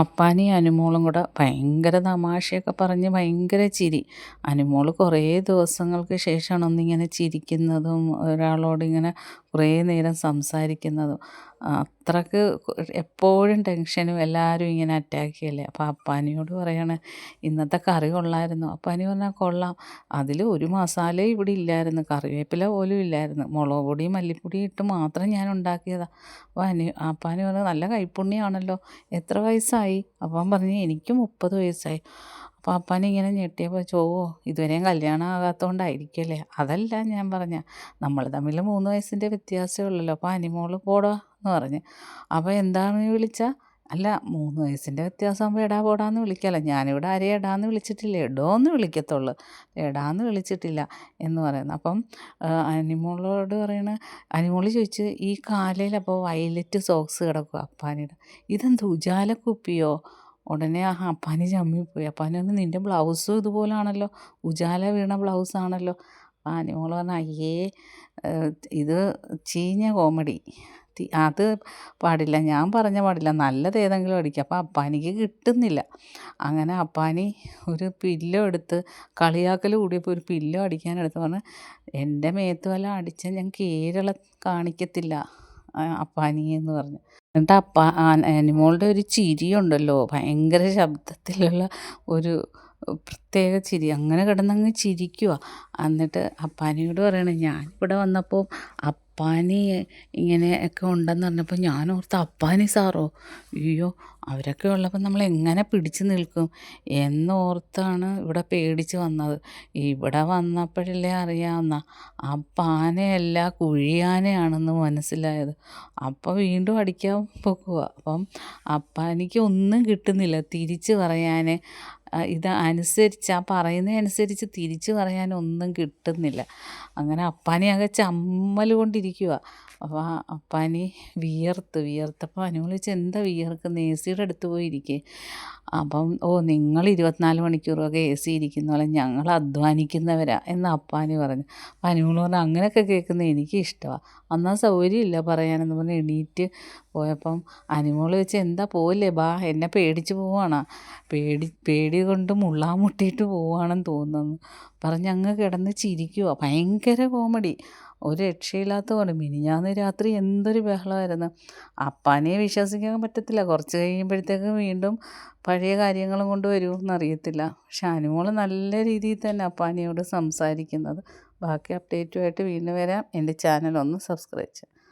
അപ്പാനി അനുമോളും കൂടെ ഭയങ്കര തമാശയൊക്കെ പറഞ്ഞ് ഭയങ്കര ചിരി. അനുമോൾ കുറേ ദിവസങ്ങൾക്ക് ശേഷമാണ് ഒന്നിങ്ങനെ ചിരിക്കുന്നതും ഒരാളോടിങ്ങനെ കുറേ നേരം സംസാരിക്കുന്നതും. അത്രയ്ക്ക് എപ്പോഴും ടെൻഷനും എല്ലാവരും ഇങ്ങനെ അറ്റാക്ക് ചെയ്യല്ലേ? അപ്പോൾ അപ്പാനിയോട് പറയണേ ഇന്നത്തെ കറി കൊള്ളായിരുന്നു. അപ്പാനി പറഞ്ഞാൽ കൊള്ളാം. അതിൽ ഒരു മസാല ഇവിടെ ഇല്ലായിരുന്നു കറിവേപ്പില പോലും ഇല്ലായിരുന്നു. മുളക് പൊടി മല്ലിപ്പൊടി ഇട്ട് മാത്രം ഞാൻ ഉണ്ടാക്കിയതാണ് അപ്പോൾ അനു അപ്പാനി പറഞ്ഞാൽ നല്ല കൈപ്പുണ്യമാണല്ലോ എത്ര വയസ്സായി? അപ്പം പറഞ്ഞു എനിക്ക് മുപ്പത് വയസ്സായി. അപ്പോൾ അപ്പനിങ്ങനെ ഞെട്ടിയപ്പോൾ ചോവോ ഇതുവരെയും കല്യാണം ആകാത്തതുകൊണ്ടായിരിക്കല്ലേ അതല്ല ഞാൻ പറഞ്ഞ നമ്മൾ തമ്മിൽ മൂന്ന് വയസ്സിന്റെ വ്യത്യാസമേ ഉള്ളല്ലോ. അപ്പോൾ അനിമോൾ പോടാ എന്ന് പറഞ്ഞ്. അപ്പോൾ എന്താണ് വിളിച്ചാൽ അല്ല മൂന്ന് വയസ്സിന്റെ വ്യത്യാസമാകുമ്പോൾ എടാ പോടാന്ന് വിളിക്കല്ല ഞാനിവിടെ ആരെയും എടാന്ന് വിളിച്ചിട്ടില്ല. എടോന്ന് വിളിക്കത്തുള്ളൂ. എടാന്ന് വിളിച്ചിട്ടില്ല എന്ന് പറയുന്നു. അപ്പം അനിമോളോട് പറയണ അനിമോൾ ചോദിച്ച് ഈ കാലയിൽ അപ്പോൾ വയലറ്റ് സോക്സ് കിടക്കുക അപ്പാനിയുടെ ഇതെന്ത് ഉജാല കുപ്പിയോ ഉടനെ ആ അപ്പാനി ചമ്മിപ്പോയി. അപ്പാനി പറഞ്ഞു നിന്റെ ബ്ലൗസും ഇതുപോലാണല്ലോ. ഉജാല വീണ ബ്ലൗസാണല്ലോ. അനിമോൾ പറഞ്ഞു അയ്യേ ഇത് ചീഞ്ഞ കോമഡി. അത് പാടില്ല. ഞാൻ പറഞ്ഞ പാടില്ല. നല്ലത് ഏതെങ്കിലും അടിക്കുക അപ്പോൾ അപ്പാനിക്ക് കിട്ടുന്നില്ല. അങ്ങനെ അപ്പാനി ഒരു പില്ലോ എടുത്ത് കളിയാക്കൽ കൂടിയപ്പോൾ ഒരു പില്ലോ അടിക്കാനെടുത്ത് പറഞ്ഞ് എന്റെ മേത്ത് വല്ല അടിച്ചാൽ ഞാൻ കേരള കാണിക്കത്തില്ല അപ്പാനി എന്ന് പറഞ്ഞു. എന്നിട്ട് അപ്പ അനിമോളുടെ ഒരു ചിരിയുണ്ടല്ലോ. ഭയങ്കര ശബ്ദത്തിലുള്ള ഒരു പ്രത്യേക ചിരി. അങ്ങനെ കിടന്നങ്ങ് ചിരിക്കുക എന്നിട്ട് അപ്പാനിയോട് പറയണേ ഞാനിവിടെ വന്നപ്പോൾ അപ്പാനി ഇങ്ങനെയൊക്കെ ഉണ്ടെന്ന് പറഞ്ഞപ്പോൾ ഞാൻ ഓർത്ത് അപ്പാനി സാറോ അയ്യോ അവരൊക്കെ ഉള്ളപ്പോൾ നമ്മൾ എങ്ങനെ പിടിച്ച് നിൽക്കും? എന്നോർത്താണ് ഇവിടെ പേടിച്ച് വന്നത്. ഇവിടെ വന്നപ്പോഴല്ലേ അറിയാവുന്ന അപ്പാനയല്ല കുഴിയാനയാണെന്ന് മനസ്സിലായത്. അപ്പോൾ വീണ്ടും അടിക്കാൻ പോക്കുക അപ്പം അപ്പാനിക്ക് ഒന്നും കിട്ടുന്നില്ല. തിരിച്ച് പറയാൻ ഇത് അനുസരിച്ച് ആ പറയുന്നതനുസരിച്ച് തിരിച്ച് പറയാനൊന്നും കിട്ടുന്നില്ല. അങ്ങനെ അപ്പാനിയാകെ ചമ്മൽ കൊണ്ടിരിക്കുക അപ്പോൾ ആ അപ്പാനി വിയർത്ത് വിയർത്തപ്പോൾ അനു വിളിച്ച് എന്താ വിയർക്കുന്ന എ സിയുടെ അടുത്ത് പോയി ഇരിക്കേ അപ്പം ഓ നിങ്ങൾ ഇരുപത്തിനാല് മണിക്കൂറൊക്കെ എ സി ഇരിക്കുന്ന പോലെ ഞങ്ങൾ അധ്വാനിക്കുന്നവരാ എന്ന് അപ്പാനി പറഞ്ഞു. അപ്പം അനുമോൾ പറഞ്ഞു അങ്ങനെയൊക്കെ കേൾക്കുന്നത് എനിക്ക് ഇഷ്ടമാണ് അന്നാ സൗകര്യമില്ല പറയാനെന്ന് പറഞ്ഞ് എണീറ്റ് പോയപ്പം അനിമോൾ വെച്ച് എന്താ പോയില്ലേ ബാ എന്നെ പേടിച്ച് പോവാണ്. പേടി പേടി കൊണ്ട് മുള്ളാ മുട്ടിയിട്ട് പോവുകയാണെന്ന് തോന്നുന്നു. പറഞ്ഞ് അങ്ങ് കിടന്ന് ചിരിക്കുക ഭയങ്കര കോമഡി. ഒരു രക്ഷയില്ലാത്ത പോലെ. മിനിഞ്ഞാന്ന് രാത്രി എന്തൊരു ബഹളമായിരുന്നു. അപ്പാനെ വിശ്വസിക്കാൻ പറ്റത്തില്ല. കുറച്ച് കഴിയുമ്പോഴത്തേക്ക് വീണ്ടും പഴയ കാര്യങ്ങളും കൊണ്ട് വരുമെന്നറിയത്തില്ല. പക്ഷെ അനുമോൾ നല്ല രീതിയിൽ തന്നെ അപ്പാനിയോട് സംസാരിക്കുന്നത്. ബാക്കി അപ്ഡേറ്റുമായിട്ട് വീണ്ടും വരാം. എന്റെ ചാനൽ ഒന്ന് സബ്സ്ക്രൈബ് ചെയ്യാം